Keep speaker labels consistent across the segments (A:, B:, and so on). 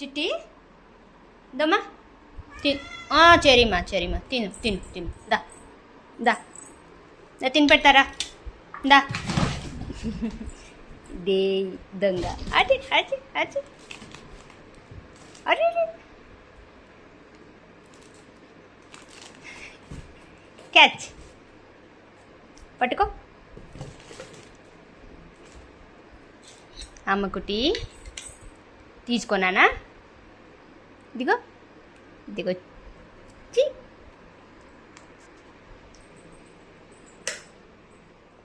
A: చిట్టి? దమ్మా. తిన్ చెరీమా చెరీమా. తిను తిను తిను. దా. దా. దా తిని పెడతారా? దా. దే దొంగ. అటి అటి అటి. అరే క్యాచ్. పట్టుకో. అమ్మకుటి తీసుకోనానా? ఇదిగో ఇదిగో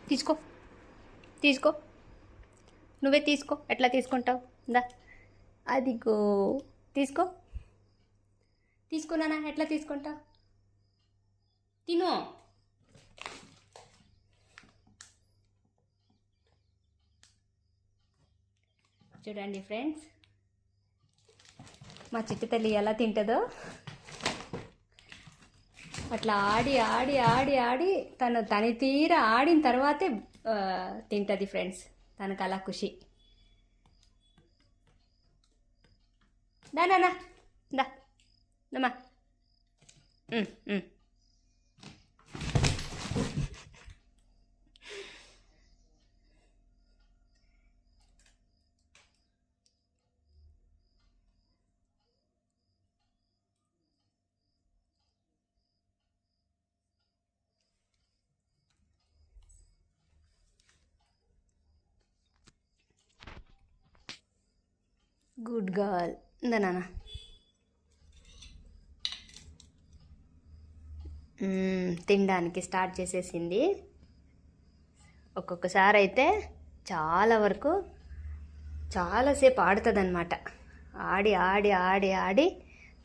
A: తీసుకో తీసుకో. నువ్వే తీసుకో ఎట్లా తీసుకుంటావు? దా. అదిగో తీసుకో. తీసుకున్నానా ఎట్లా తీసుకుంటావు? తిను. చూడండి ఫ్రెండ్స్. మా చిట్టు తల్లి ఎలా తింటుందో. అట్లా ఆడి ఆడి ఆడి ఆడి తను తని తీర ఆడిన తర్వాతే తింటుంది ఫ్రెండ్స్. తనకు అలా ఖుషి. దా నాన్న దా. నమ్మా గుడ్ గర్ల్ ఇందా నాన్న. తినడానికి స్టార్ట్ చేసేసింది. ఒక్కొక్కసారి అయితే చాలా వరకు చాలాసేపు ఆడుతుంది అనమాట ఆడి ఆడి ఆడి ఆడి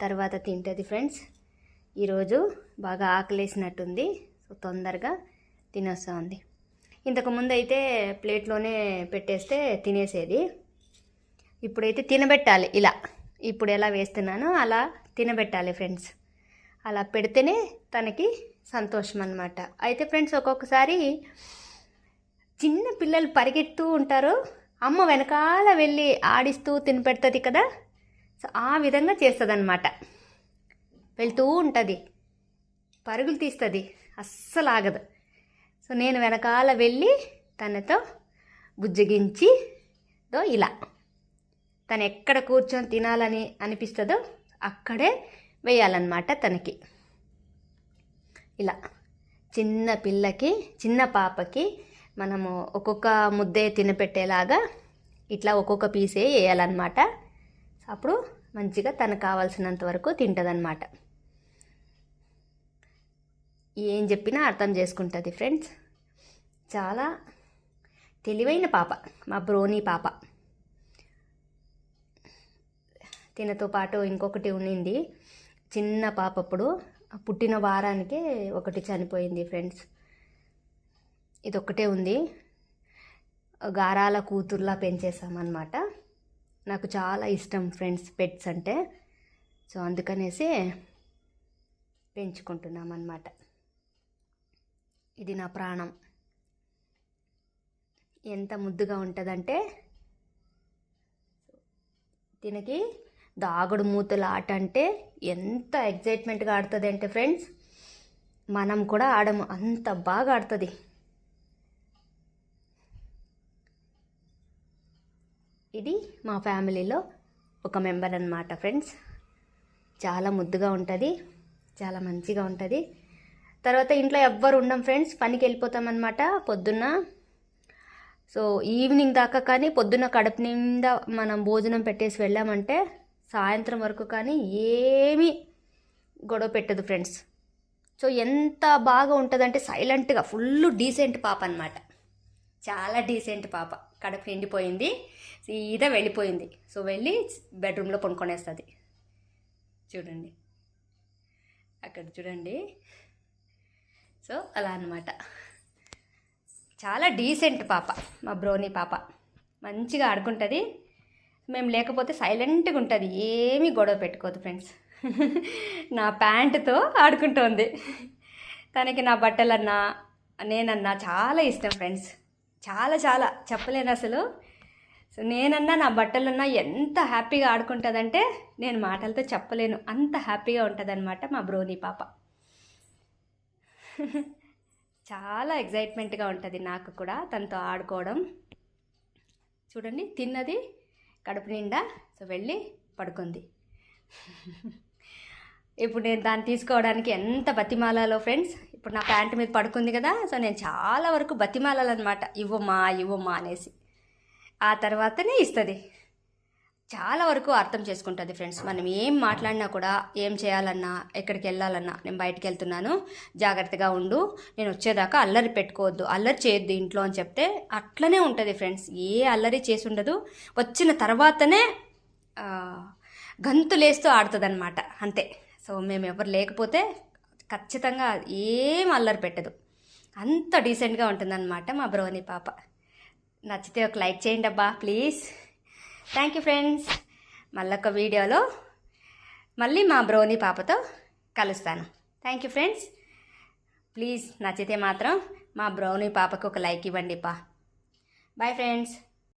A: తర్వాత తింటుంది ఫ్రెండ్స్. ఈరోజు బాగా ఆకలేసినట్టుంది. సో తొందరగా తినేస్తూ ఉంది. ఇంతకుముందు అయితే ప్లేట్లోనే పెట్టేస్తే తినేసేది. ఇప్పుడైతే తినబెట్టాలి ఇలా. ఇప్పుడు ఎలా వేస్తున్నానో అలా తినబెట్టాలి ఫ్రెండ్స్. అలా పెడితేనే తనకి సంతోషం అనమాట అయితే ఫ్రెండ్స్ ఒక్కొక్కసారి చిన్న పిల్లలు పరిగెడుతూ ఉంటారు అమ్మ వెనకాల వెళ్ళి ఆడిస్తూ తినిపెడుతుంది కదా సో ఆ విధంగా చేస్తుంది అనమాట వెళ్తూ ఉంటుంది. పరుగులు తీస్తుంది. అస్సలు ఆగదు. సో నేను వెనకాల వెళ్ళి తనతో బుజ్జగించి దో ఇలా. తను ఎక్కడ కూర్చొని తినాలని అనిపిస్తుందో అక్కడే వేయాలన్నమాట తనకి. ఇలా చిన్న పిల్లకి చిన్న పాపకి మనము ఒక్కొక్క ముద్దే తినపెట్టేలాగా ఇట్లా ఒక్కొక్క పీసే వేయాలన్నమాట. అప్పుడు మంచిగా తనకు కావాల్సినంత వరకు తింటుందన్నమాట. ఏం చెప్పినా అర్థం చేసుకుంటుంది ఫ్రెండ్స్. చాలా తెలివైన పాప మా బ్రోనీ పాప. తినతో పాటు ఇంకొకటి ఉండింది చిన్న పాప అప్పుడు పుట్టిన వారానికే ఒకటి చనిపోయింది ఫ్రెండ్స్. ఇది ఒకటే ఉంది. గారాల కూతుర్లా పెంచేసామన్నమాట నాకు చాలా ఇష్టం ఫ్రెండ్స్ పెట్స్ అంటే. సో అందుకనేసి పెంచుకుంటున్నాం అన్నమాట ఇది నా ప్రాణం. ఎంత ముద్దుగా ఉంటుందంటే దీనికి దాగుడు మూతల ఆట అంటే ఎంత ఎగ్జైట్మెంట్గా ఆడుతుంది అంటే ఫ్రెండ్స్ మనం కూడా ఆడము. అంత బాగా ఆడుతుంది. ఇది మా ఫ్యామిలీలో ఒక మెంబర్ అన్నమాట ఫ్రెండ్స్ చాలా ముద్దుగా ఉంటుంది చాలా మంచిగా ఉంటుంది. తర్వాత ఇంట్లో ఎవ్వరు ఉండం ఫ్రెండ్స్ పనికి వెళ్ళిపోతామన్నమాట పొద్దున్న. సో ఈవినింగ్ దాకా కానీ పొద్దున్న కడుపు నిండా మనం భోజనం పెట్టేసి వెళ్ళామంటే సాయంత్రం వరకు కానీ ఏమీ గొడవ పెట్టదు ఫ్రెండ్స్. సో ఎంత బాగా ఉంటుందంటే సైలెంట్గా ఫుల్ డీసెంట్ పాప అనమాట చాలా డీసెంట్ పాప. కడుపు నిండిపోయింది సీదా వెళ్ళిపోయింది. సో వెళ్ళి బెడ్రూమ్లో పడుకొనేస్తుంది. చూడండి. అక్కడ చూడండి. సో అలా అనమాట చాలా డీసెంట్ పాప మా బ్రోని పాప. మంచిగా ఆడుకుంటుంది. మేము లేకపోతే సైలెంట్గా ఉంటుంది. ఏమీ గొడవ పెట్టుకోదు ఫ్రెండ్స్ నా ప్యాంటుతో ఆడుకుంటోంది. తనకి నా బట్టలన్నా నేనన్నా చాలా ఇష్టం ఫ్రెండ్స్ చాలా చాలా. చెప్పలేను అసలు. సో నేనన్నా నా బట్టలున్నా ఎంత హ్యాపీగా ఆడుకుంటుందంటే నేను మాటలతో చెప్పలేను. అంత హ్యాపీగా ఉంటుందన్నమాట మా బ్రోని పాప. చాలా ఎగ్జైట్మెంట్గా ఉంటుంది నాకు కూడా తనతో ఆడుకోవడం. చూడండి తిన్నది కడుపు నిండా సో వెళ్ళి పడుకుంది. ఇప్పుడు నేను దాన్ని తీసుకోవడానికి ఎంత బతిమాలలో ఫ్రెండ్స్ ఇప్పుడు నా ప్యాంట్ మీద పడుకుంది కదా సో నేను చాలా వరకు బతిమాలాలన్నమాట. ఇవ్వమ్మా ఇవ్వమా అనేసి. ఆ తర్వాతనే ఇస్తుంది. చాలా వరకు అర్థం చేసుకుంటుంది ఫ్రెండ్స్. మనం ఏం మాట్లాడినా కూడా ఏం చేయాలన్నా ఎక్కడికి వెళ్ళాలన్నా నేను బయటికి వెళ్తున్నాను. జాగ్రత్తగా ఉండు. నేను వచ్చేదాకా అల్లరి పెట్టుకోవద్దు. అల్లరి చేయొద్దు ఇంట్లో అని చెప్తే అట్లనే ఉంటుంది ఫ్రెండ్స్. ఏ అల్లరి చేసి ఉండదు. వచ్చిన తర్వాతనే గంతులేస్తూ ఆడుతుంది అనమాట అంతే. సో మేము ఎవరు లేకపోతే ఖచ్చితంగా ఏం అల్లరి పెట్టదు. అంత డీసెంట్గా ఉంటుందన్నమాట మా బ్రోని పాప. నచ్చితే ఒక లైక్ చేయండి అబ్బా ప్లీజ్. థ్యాంక్ యూ ఫ్రెండ్స్ మళ్ళొక వీడియోలో మళ్ళీ మా బ్రోని పాపతో కలుస్తాను. థ్యాంక్ యూ ఫ్రెండ్స్ ప్లీజ్ నచ్చితే మాత్రం మా బ్రౌనీ పాపకు ఒక లైక్ ఇవ్వండి పా బాయ్ ఫ్రెండ్స్